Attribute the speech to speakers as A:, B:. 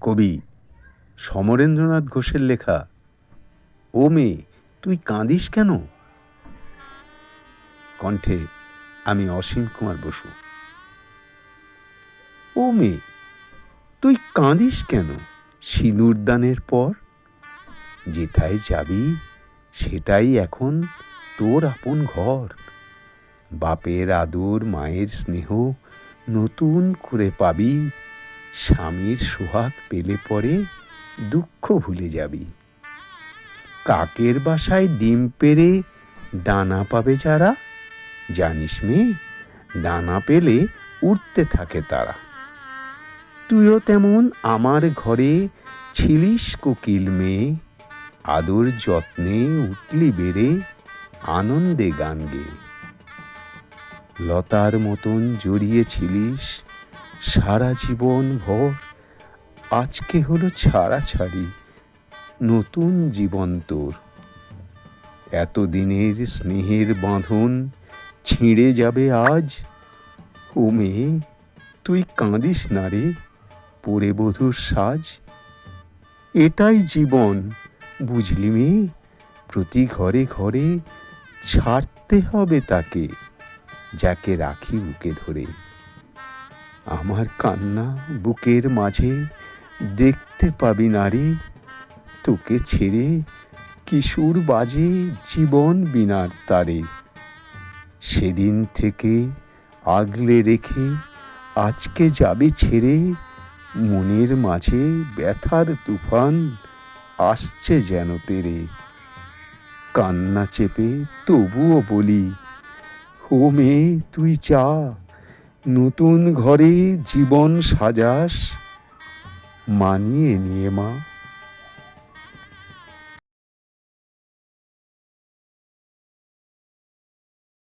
A: কবি সমরেন্দ্রনাথ ঘোষের লেখা, ও মেয়ে, তুই কাঁদিস কেন? কণ্ঠে আমি অসীম কুমার বসু। ও মেয়ে, তুই কাঁদিস কেন সিঁদুরদানের পর? যেথায় যাবি, সেটাই এখন তোর আপন ঘর। বাপের আদর, মায়ের স্নেহ নতুন করে পাবি স্বামীর সোহাগ পেলে পরে দুঃখ ভুলে যাবি। কাকের বাসায় ডিম পেরে ডানা পাবে যারা? জানিস মেয়ে ডানা পেলে উঠতে থাকে তারা। তুইও তেমন আমার ঘরে ছিলিস কোকিল মেয়ে আদর যত্নে উঠলি বেড়ে আনন্দে গান গেয়ে লতার মতন জড়িয়েছিলিস সারা জীবন ভর। আজকে হলো ছাড়া ছাড়ি নতুন জীবন তোর। এতদিনের স্নেহের বাঁধন ছিঁড়ে যাবে আজ। ও মেয়ে তুই কাঁদিস না রে পরে বধূর সাজ। এটাই জীবন, বুঝলি মেয়ে প্রতি ঘরে ঘরে ছাড়তে হবে তাকে, যাকে রাখি বুকে ধরে। আমার কান্না বুকের মাঝে দেখতে পাবি নারী, তোকে ছেড়ে কিশোর বাজে জীবন বিনার তারে। সেদিন থেকে আগলে রেখে আজকে যাবে ছেড়ে, মনের মাঝে ব্যথার তুফান আসছে যেন তেরে। কান্না চেপে তবুও বলি, ও মেয়ে, তুই চা নতুন ঘরে জীবন সাজাস মানিয়ে নিয়ে মা।